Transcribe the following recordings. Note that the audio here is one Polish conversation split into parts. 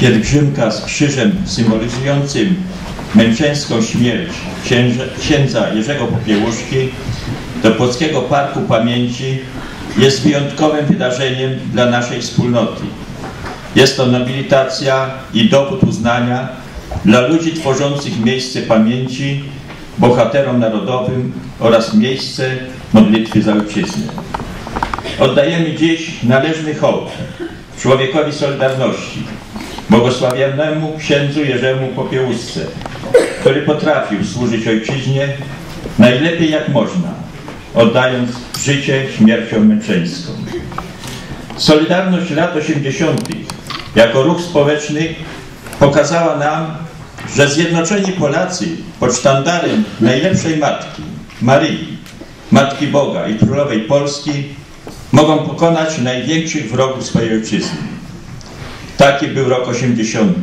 pielgrzymka z krzyżem symbolizującym męczeńską śmierć księdza Jerzego Popiełuszki do Płockiego Parku Pamięci jest wyjątkowym wydarzeniem dla naszej wspólnoty. Jest to nobilitacja i dowód uznania dla ludzi tworzących miejsce pamięci bohaterom narodowym oraz miejsce modlitwy za ojczyznę. Oddajemy dziś należny hołd człowiekowi Solidarności, błogosławionemu księdzu Jerzemu Popiełusce, który potrafił służyć ojczyźnie najlepiej jak można, oddając życie śmiercią męczeńską. Solidarność lat 80. jako ruch społeczny pokazała nam, że zjednoczeni Polacy pod sztandarem najlepszej Matki, Maryi, Matki Boga i Królowej Polski mogą pokonać największych wrogów swojej ojczyzny. Taki był rok 80.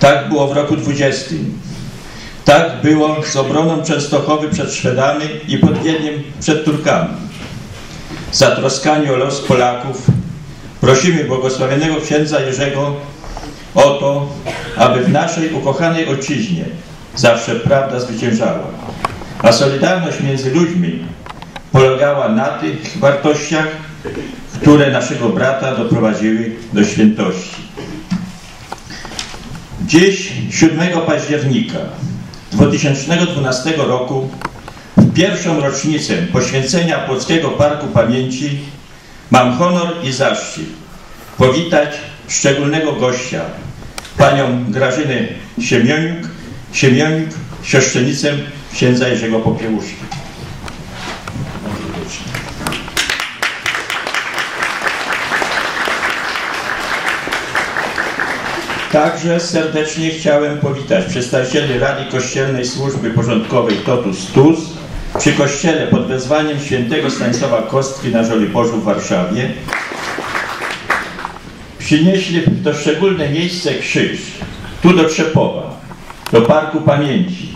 Tak było w roku 20. Tak było z obroną Częstochowy przed Szwedami i pod Wiedniem przed Turkami. Zatroskani o los Polaków prosimy błogosławionego księdza Jerzego o to, aby w naszej ukochanej ojczyźnie zawsze prawda zwyciężała, a solidarność między ludźmi polegała na tych wartościach, które naszego brata doprowadziły do świętości. Dziś, 7 października 2012 roku, w pierwszą rocznicę poświęcenia Płockiego Parku Pamięci mam honor i zaszczyt powitać szczególnego gościa, panią Grażynę Siemioniuk, Siemioniuk siostrzenicę księdza Jerzego Popiełuszki. Także serdecznie chciałem powitać przedstawicieli Rady Kościelnej Służby Porządkowej Totus Tus przy kościele pod wezwaniem świętego Stanisława Kostki na Żoliborzu w Warszawie. Przynieśli to szczególne miejsce krzyż, tu do Trzepowa, do Parku Pamięci,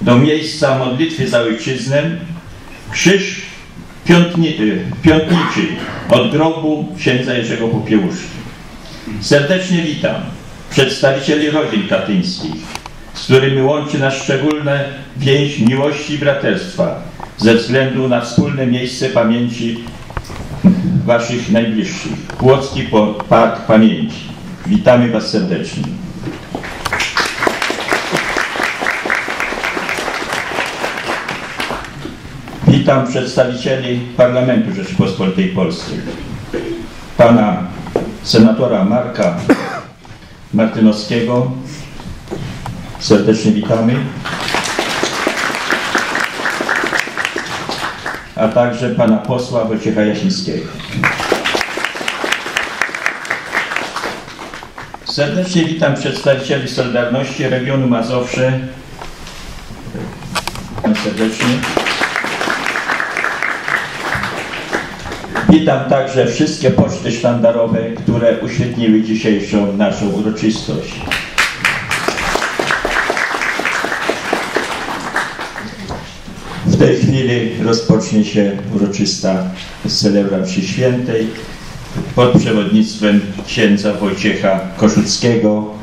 do miejsca modlitwy za ojczyznę, krzyż piątni, piątniczy od grobu księdza Jerzego Popiełuszki. Serdecznie witam przedstawicieli rodzin katyńskich, z którymi łączy nas szczególne więź miłości i braterstwa ze względu na wspólne miejsce pamięci Waszych najbliższych. Płocki Park Pamięci. Witamy Was serdecznie. Witam przedstawicieli Parlamentu Rzeczypospolitej Polskiej. Pana senatora Marka Martynowskiego. Serdecznie witamy. A także pana posła Wojciecha Jasińskiego. Serdecznie witam przedstawicieli Solidarności regionu Mazowsze. Serdecznie. Witam także wszystkie poczty sztandarowe, które uświetniły dzisiejszą naszą uroczystość. W tej chwili rozpocznie się uroczysta celebracja świętej pod przewodnictwem księdza Wojciecha Koszuckiego.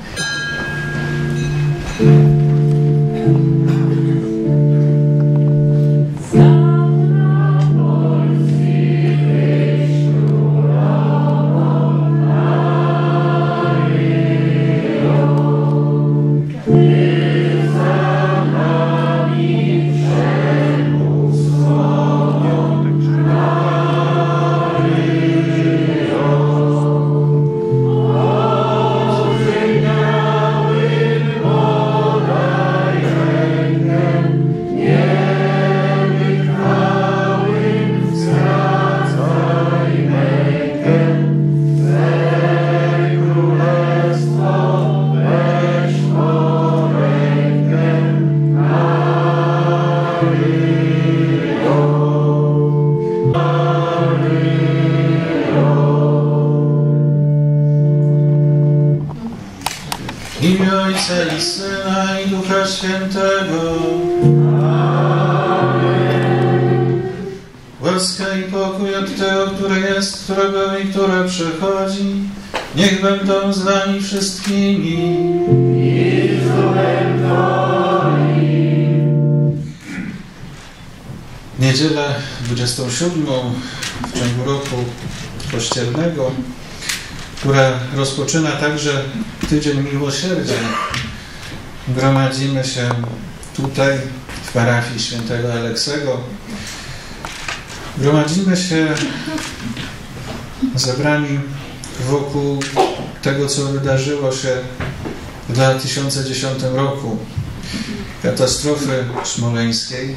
Wszystkimi. Niedzielę 27 w ciągu roku kościelnego, która rozpoczyna także Tydzień Miłosierdzia. Gromadzimy się tutaj w parafii świętego Aleksego. Gromadzimy się zebrani wokół tego, co wydarzyło się w 2010 roku, katastrofy smoleńskiej.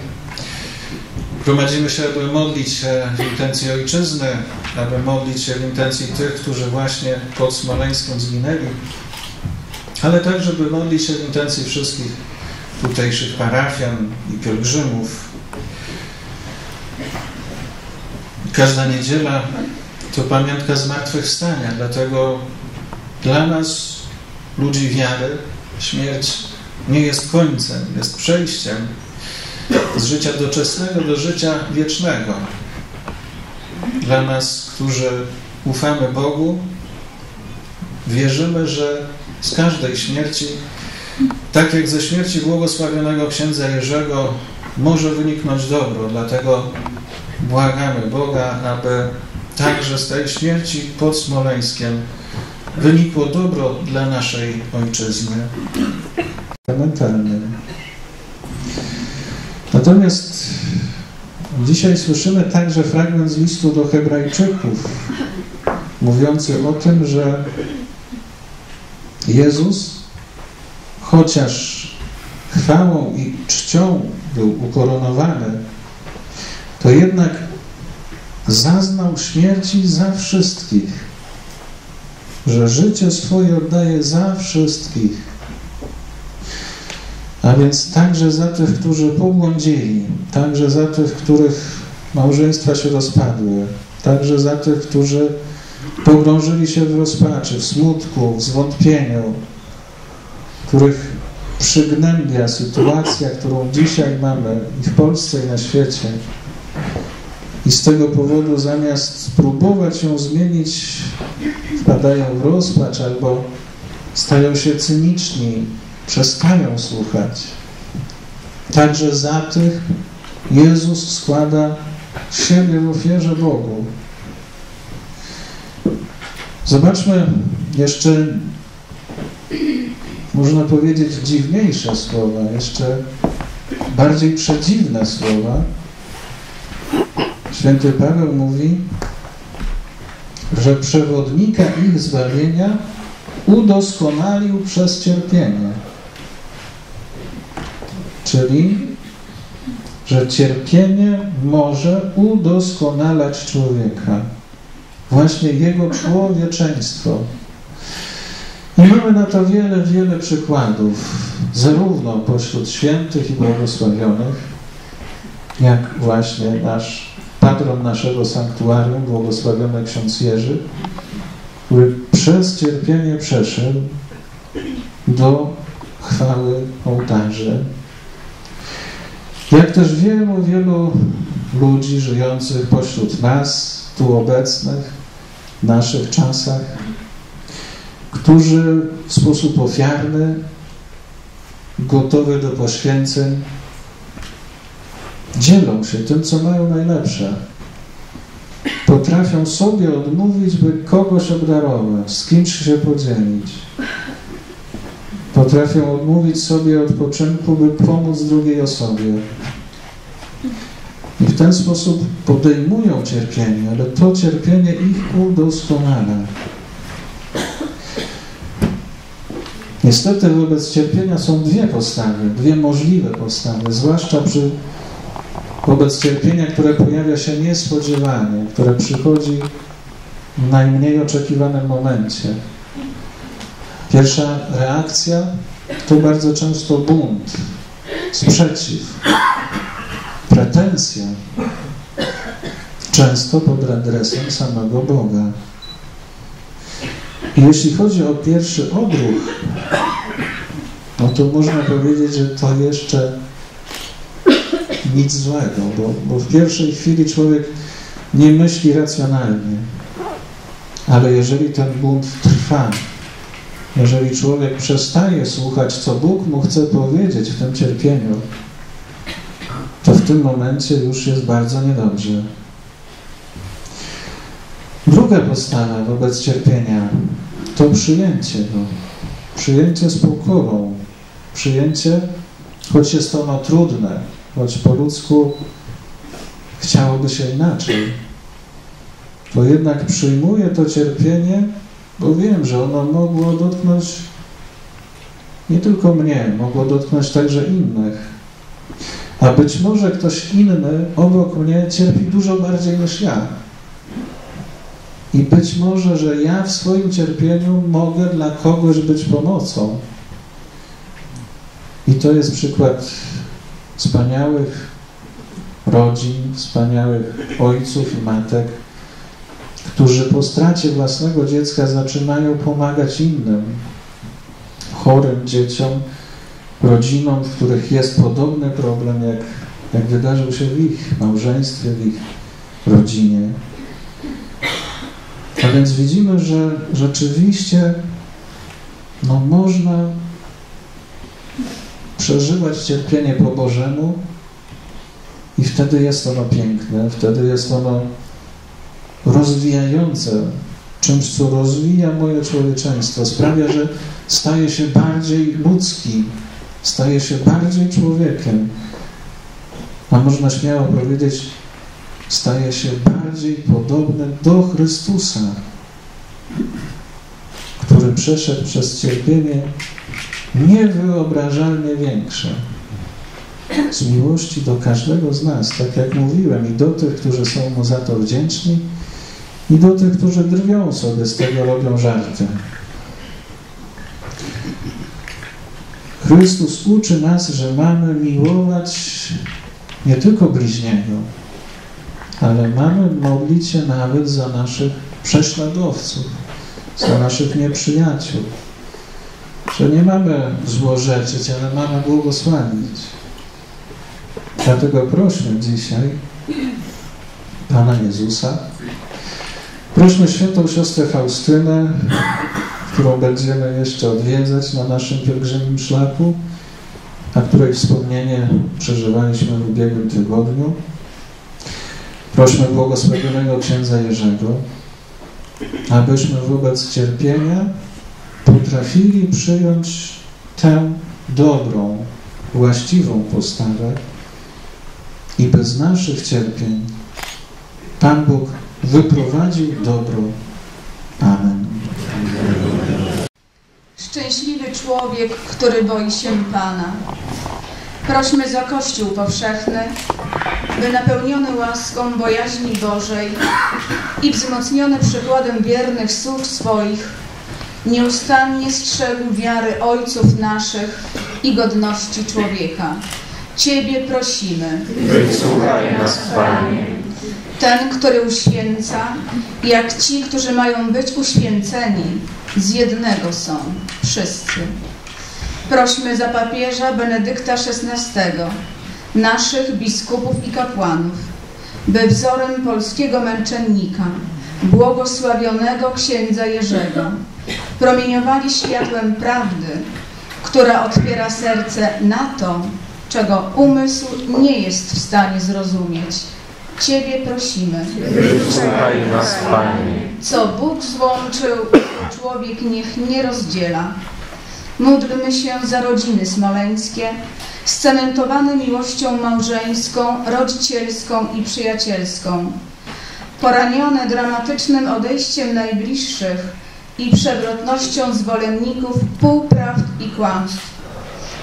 Gromadzimy się, aby modlić się w intencji ojczyzny, aby modlić się w intencji tych, którzy właśnie pod Smoleńskiem zginęli, ale także, by modlić się w intencji wszystkich tutejszych parafian i pielgrzymów. Każda niedziela to pamiątka zmartwychwstania, dlatego dla nas, ludzi wiary, śmierć nie jest końcem, jest przejściem z życia doczesnego do życia wiecznego. Dla nas, którzy ufamy Bogu, wierzymy, że z każdej śmierci, tak jak ze śmierci błogosławionego księdza Jerzego, może wyniknąć dobro. Dlatego błagamy Boga, aby także z tej śmierci pod Smoleńskiem wynikło dobro dla naszej ojczyzny. Fundamentalnym. Natomiast dzisiaj słyszymy także fragment z listu do Hebrajczyków, mówiący o tym, że Jezus, chociaż chwałą i czcią był ukoronowany, to jednak zaznał śmierci za wszystkich, że życie swoje oddaje za wszystkich a więc także za tych, którzy pobłądzili, także za tych, których małżeństwa się rozpadły, także za tych, którzy pogrążyli się w rozpaczy, w smutku, w zwątpieniu, których przygnębia sytuacja, którą dzisiaj mamy i w Polsce, i na świecie. I z tego powodu zamiast spróbować ją zmienić, wpadają w rozpacz albo stają się cyniczni, przestają słuchać. Także za tych Jezus składa siebie w ofierze Bogu. Zobaczmy jeszcze, można powiedzieć, dziwniejsze słowa, jeszcze bardziej przedziwne słowa. Święty Paweł mówi, że przewodnika ich zbawienia udoskonalił przez cierpienie. Czyli, że cierpienie może udoskonalać człowieka. Właśnie jego człowieczeństwo. I mamy na to wiele, wiele przykładów, zarówno pośród świętych i błogosławionych, jak właśnie nasz patron naszego sanktuarium, błogosławiony ksiądz Jerzy, który przez cierpienie przeszedł do chwały ołtarzy, jak też wielu, wielu ludzi żyjących pośród nas, tu obecnych, w naszych czasach, którzy w sposób ofiarny, gotowy do poświęceń, dzielą się tym, co mają najlepsze. Potrafią sobie odmówić, by kogoś obdarować, z kimś się podzielić. Potrafią odmówić sobie odpoczynku, by pomóc drugiej osobie. I w ten sposób podejmują cierpienie, ale to cierpienie ich udoskonala. Niestety wobec cierpienia są dwie postawy, dwie możliwe postawy, zwłaszcza przy wobec cierpienia, które pojawia się niespodziewanie, które przychodzi w najmniej oczekiwanym momencie. Pierwsza reakcja to bardzo często bunt, sprzeciw, pretensja, często pod adresem samego Boga. I jeśli chodzi o pierwszy odruch, no to można powiedzieć, że to jeszcze nic złego, bo, bo w pierwszej chwili człowiek nie myśli racjonalnie. Ale jeżeli ten bunt trwa, jeżeli człowiek przestaje słuchać, co Bóg mu chce powiedzieć w tym cierpieniu, to w tym momencie już jest bardzo niedobrze. Druga postawa wobec cierpienia to przyjęcie go. Przyjęcie z pokorą. Przyjęcie, choć jest ono trudne, choć po ludzku chciałoby się inaczej, to jednak przyjmuję to cierpienie, bo wiem, że ono mogło dotknąć nie tylko mnie, mogło dotknąć także innych. A być może ktoś inny obok mnie cierpi dużo bardziej niż ja. I być może, że ja w swoim cierpieniu mogę dla kogoś być pomocą. I to jest przykład wspaniałych rodzin, wspaniałych ojców i matek, którzy po stracie własnego dziecka zaczynają pomagać innym, chorym dzieciom, rodzinom, w których jest podobny problem, jak, jak wydarzył się w ich małżeństwie, w ich rodzinie. A więc widzimy, że rzeczywiście no, można przeżywać cierpienie po Bożemu i wtedy jest ono piękne, wtedy jest ono rozwijające, czymś, co rozwija moje człowieczeństwo, sprawia, że staje się bardziej ludzki, staje się bardziej człowiekiem. A można śmiało powiedzieć, staje się bardziej podobny do Chrystusa, który przeszedł przez cierpienie niewyobrażalnie większe. Z miłości do każdego z nas, tak jak mówiłem, i do tych, którzy są mu za to wdzięczni, i do tych, którzy drwią sobie z tego, robią żarty. Chrystus uczy nas, że mamy miłować nie tylko bliźniego, ale mamy modlić się nawet za naszych prześladowców, za naszych nieprzyjaciół. Że nie mamy złorzeczyć, ale mamy błogosławić. Dlatego prośmy dzisiaj Pana Jezusa, prośmy świętą siostrę Faustynę, którą będziemy jeszcze odwiedzać na naszym pielgrzymim szlaku, a której wspomnienie przeżywaliśmy w ubiegłym tygodniu. Prośmy błogosławionego księdza Jerzego, abyśmy wobec cierpienia potrafili przyjąć tę dobrą, właściwą postawę i bez naszych cierpień Pan Bóg wyprowadził dobro. Amen. Szczęśliwy człowiek, który boi się Pana. Prośmy za Kościół powszechny, by napełniony łaską bojaźni Bożej i wzmocniony przykładem wiernych słów swoich, nieustannie strzegł wiary ojców naszych i godności człowieka. Ciebie prosimy. Wysłuchaj nas, Panie. Ten, który uświęca, jak ci, którzy mają być uświęceni, z jednego są, wszyscy. Prośmy za papieża Benedykta XVI, naszych biskupów i kapłanów, by wzorem polskiego męczennika, błogosławionego księdza Jerzego, promieniowali światłem prawdy, która otwiera serce na to, czego umysł nie jest w stanie zrozumieć. Ciebie prosimy. Wysłuchaj nas, Panie. Co Bóg złączył, człowiek niech nie rozdziela. Módlmy się za rodziny smoleńskie, scementowane miłością małżeńską, rodzicielską i przyjacielską. Poranione dramatycznym odejściem najbliższych i przewrotnością zwolenników półprawd i kłamstw.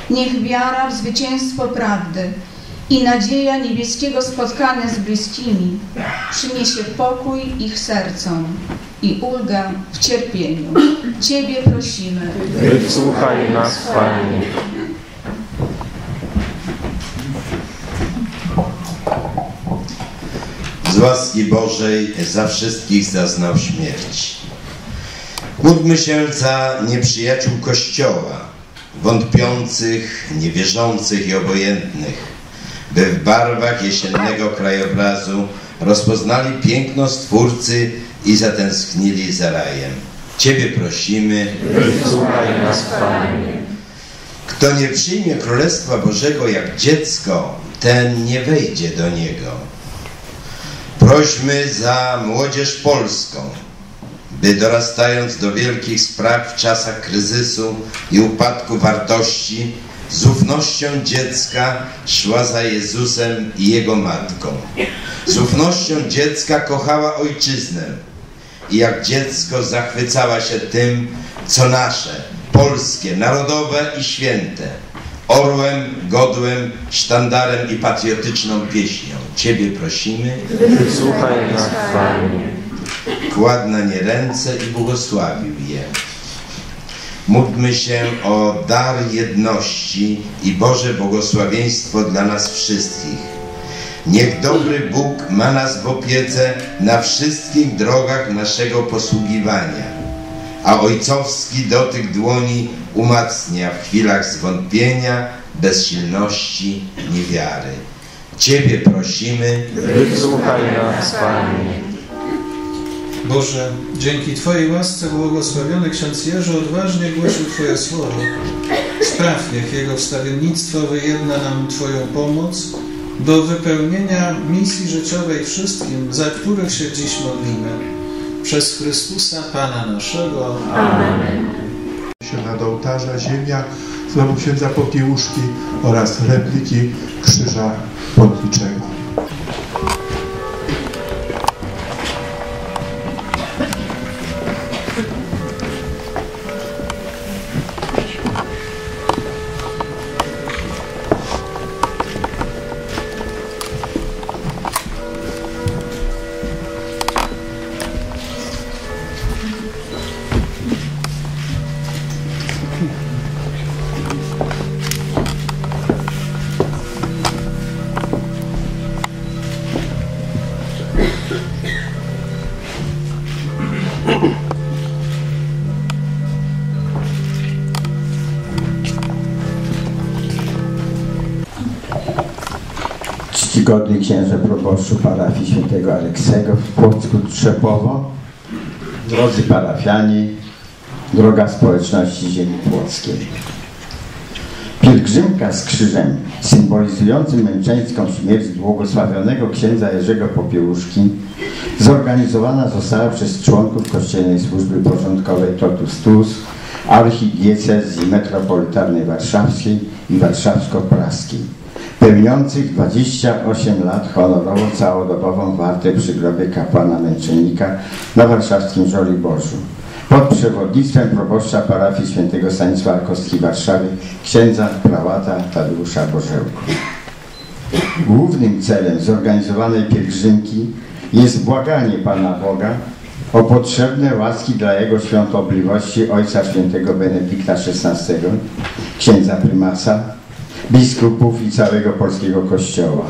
Niech wiara w zwycięstwo prawdy i nadzieja niebieskiego spotkania z bliskimi przyniesie pokój ich sercom i ulgę w cierpieniu. Ciebie prosimy. Wysłuchaj nas, Panie. z łaski Bożej za wszystkich zaznał śmierć. Módlmy się za nieprzyjaciół Kościoła, wątpiących, niewierzących i obojętnych, by w barwach jesiennego krajobrazu rozpoznali piękno Stwórcy i zatęsknili za rajem. Ciebie prosimy, Wysłuchaj nas, Panie. kto nie przyjmie Królestwa Bożego jak dziecko, ten nie wejdzie do niego. Prośmy za młodzież polską, by dorastając do wielkich spraw w czasach kryzysu i upadku wartości, z ufnością dziecka szła za Jezusem i Jego Matką. Z ufnością dziecka kochała Ojczyznę i jak dziecko zachwycała się tym, co nasze, polskie, narodowe i święte. Orłem, godłem, sztandarem i patriotyczną pieśnią. Ciebie prosimy, Wysłuchaj nas, Panie. Kładł na nie ręce i błogosławił je. Módlmy się o dar jedności i Boże błogosławieństwo dla nas wszystkich. Niech dobry Bóg ma nas w opiece na wszystkich drogach naszego posługiwania, a ojcowski dotyk dłoni umacnia w chwilach zwątpienia, bezsilności, niewiary. Ciebie prosimy, Wysłuchaj nas, Panie. Boże, dzięki Twojej łasce błogosławiony ksiądz Jerzy odważnie głosił Twoje słowo. Spraw, niech jego wstawiennictwo wyjedna nam Twoją pomoc do wypełnienia misji życiowej wszystkim, za których się dziś modlimy. Przez Chrystusa Pana naszego. się nad ołtarza ziemia, znowu księdza Popiełuszki oraz repliki krzyża płotniczego. Czcigodny księże proboszczu parafii świętego Aleksego w Płocku Trzepowo, drodzy parafianie, droga społeczności ziemi płockiej. Pielgrzymka z krzyżem symbolizującym męczeńską śmierć błogosławionego księdza Jerzego Popiełuszki zorganizowana została przez członków Kościelnej Służby Porządkowej Totus Tus, archidiecezji metropolitarnej warszawskiej i warszawsko-praskiej pełniących 28 lat honorowo całodobową wartę przy grobie kapłana męczennika na warszawskim Żoliborzu pod przewodnictwem proboszcza parafii świętego Stanisława Kostki w Warszawie księdza prałata Tadeusza Bożełko. Głównym celem zorganizowanej pielgrzymki jest błaganie Pana Boga o potrzebne łaski dla Jego świątobliwości Ojca Świętego Benedykta XVI, księdza prymasa, biskupów i całego polskiego Kościoła,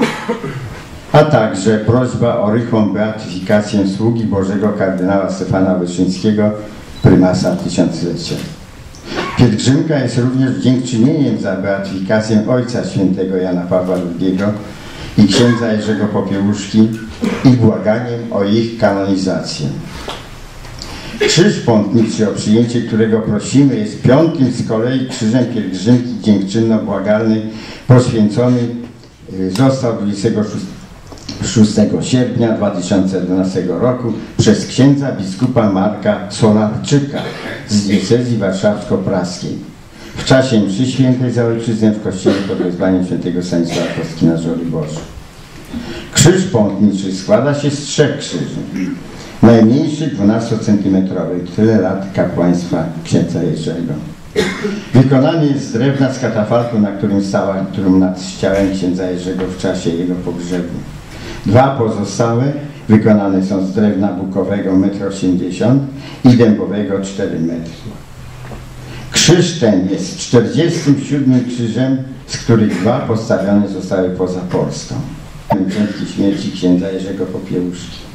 a także prośba o rychłą beatyfikację sługi Bożego kardynała Stefana Wyszyńskiego, prymasa tysiąclecia. Pielgrzymka jest również dziękczynieniem za beatyfikację Ojca Świętego Jana Pawła II i księdza Jerzego Popiełuszki i błaganiem o ich kanonizację. Krzyż Pątniczy, o przyjęcie którego prosimy, jest piątym z kolei krzyżem pielgrzymki dziękczynno-błagalnej poświęcony y, został 26 sierpnia 2011 roku przez księdza biskupa Marka Solarczyka z diecezji warszawsko-praskiej. W czasie mszy świętej za ojczyznę w kościele pod wezwaniem świętego Stanisława Kostki na Żoliborzu. Krzyż pątniczy składa się z trzech krzyży. Najmniejszy 12-centymetrowy, tyle lat kapłaństwa księdza Jerzego. Wykonany jest z drewna z katafalku, na którym stała trumna nad ciałem księdza Jerzego w czasie jego pogrzebu. Dwa pozostałe wykonane są z drewna bukowego 1,80 m i dębowego 4 m. Krzyż ten jest 47 krzyżem, z których dwa postawione zostały poza Polską. Męczeńskiej śmierci księdza Jerzego Popiełuszki.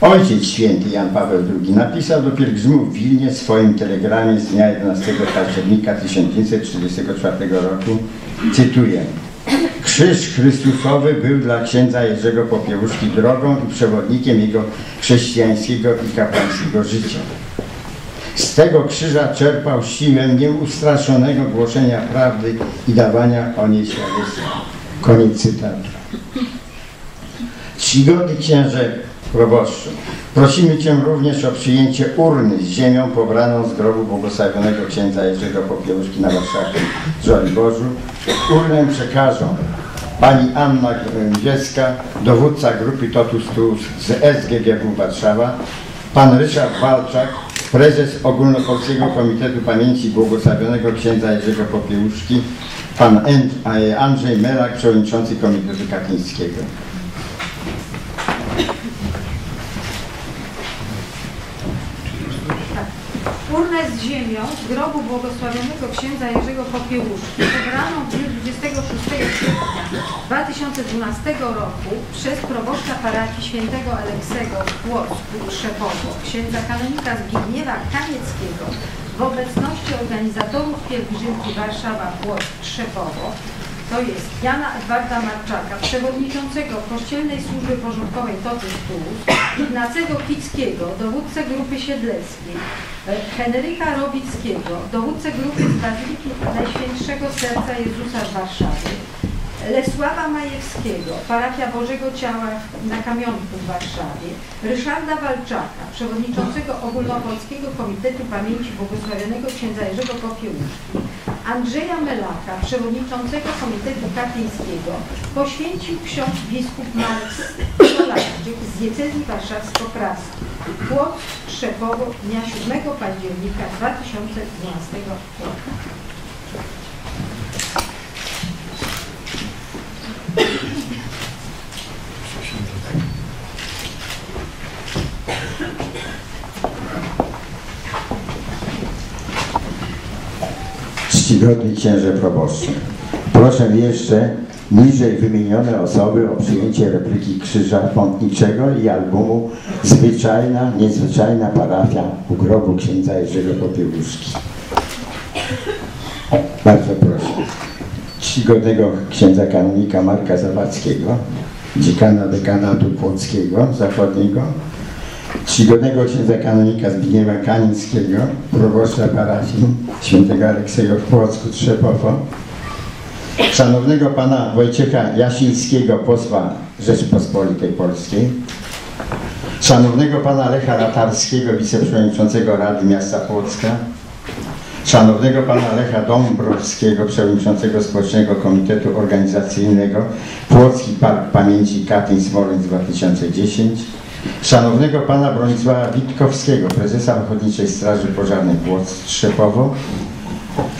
Ojciec święty Jan Paweł II napisał do pielgrzymów w Wilnie w swoim telegramie z dnia 11 października 1944 roku, cytuję, Krzyż Krzyż Chrystusowy był dla księdza Jerzego Popiełuszki drogą i przewodnikiem jego chrześcijańskiego i kapłańskiego życia. Z tego krzyża czerpał siłę nieustraszonego głoszenia prawdy i dawania o niej świadectwa. Koniec cytatu. Czcigodny księże proboszczu, prosimy Cię również o przyjęcie urny z ziemią pobraną z grobu błogosławionego księdza Jerzego Popiełuszki na warszawskim Żoliborzu. Urnę przekażą Pani Anna Gieska, dowódca grupy Totus Tuus z SGGW Warszawa, Pan Ryszard Walczak, prezes Ogólnopolskiego Komitetu Pamięci Błogosławionego Księdza Jerzego Popiełuszki, Pan Andrzej Melak, przewodniczący Komitetu Katyńskiego. Z ziemią grobu błogosławionego księdza Jerzego Popiełuszki pobraną w dniu 26 sierpnia 2012 roku przez proboszcza parafii świętego Aleksego w Płocku Trzepowo, księdza kanonika Zbigniewa Kanieckiego w obecności organizatorów pielgrzymki Warszawa Płock Trzepowo to jest Jana Edwarda Marczaka, przewodniczącego Kościelnej Służby Porządkowej Totus Tuus, Ignacego Kickiego, dowódcę grupy siedleckiej, e, Henryka Robickiego, dowódcę grupy z Bazyliki Najświętszego Serca Jezusa w Warszawie, Lesława Majewskiego, parafia Bożego Ciała na Kamionku w Warszawie, Ryszarda Walczaka, przewodniczącego Ogólnopolskiego Komitetu Pamięci Błogosławionego księdza Jerzego Andrzeja Melaka, przewodniczącego Komitetu Katyńskiego, poświęcił ksiądz biskup Marek Solarczyk z diecezji warszawsko-praskiej. Płot Trzepowo dnia 7 października 2012 roku. Czcigodny księże proboszczu, proszę jeszcze niżej wymienione osoby o przyjęcie repryki krzyża pątniczego i albumu Zwyczajna, niezwyczajna parafia u grobu księdza Jerzego Popiełuszki. Bardzo proszę. Czcigodnego księdza kanonika Marka Zawadzkiego, dziekana dekanatu płockiego zachodniego, czcigodnego księdza kanonika Zbigniewa Kanińskiego, proboszcza parafii świętego Aleksego w Płocku Trzepowo, szanownego pana Wojciecha Jasińskiego, posła Rzeczypospolitej Polskiej, szanownego pana Lecha Ratarskiego, wiceprzewodniczącego Rady Miasta Płocka, szanownego pana Lecha Dąbrowskiego, przewodniczącego Społecznego Komitetu Organizacyjnego Płocki Park Pamięci Katyń Smoleńsk 2010, szanownego pana Bronisława Witkowskiego, prezesa Ochotniczej Straży Pożarnej Płock Trzepowo,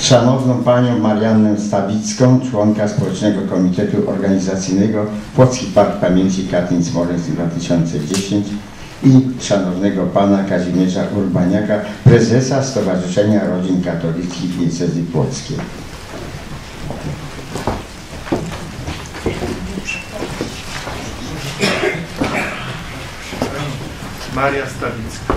szanowną panią Mariannę Stawicką, członka Społecznego Komitetu Organizacyjnego Płocki Park Pamięci Katyń Smoleńsk 2010 i szanownego pana Kazimierza Urbaniaka, prezesa Stowarzyszenia Rodzin Katolickich Diecezji Płockiej. Maria Stawicka.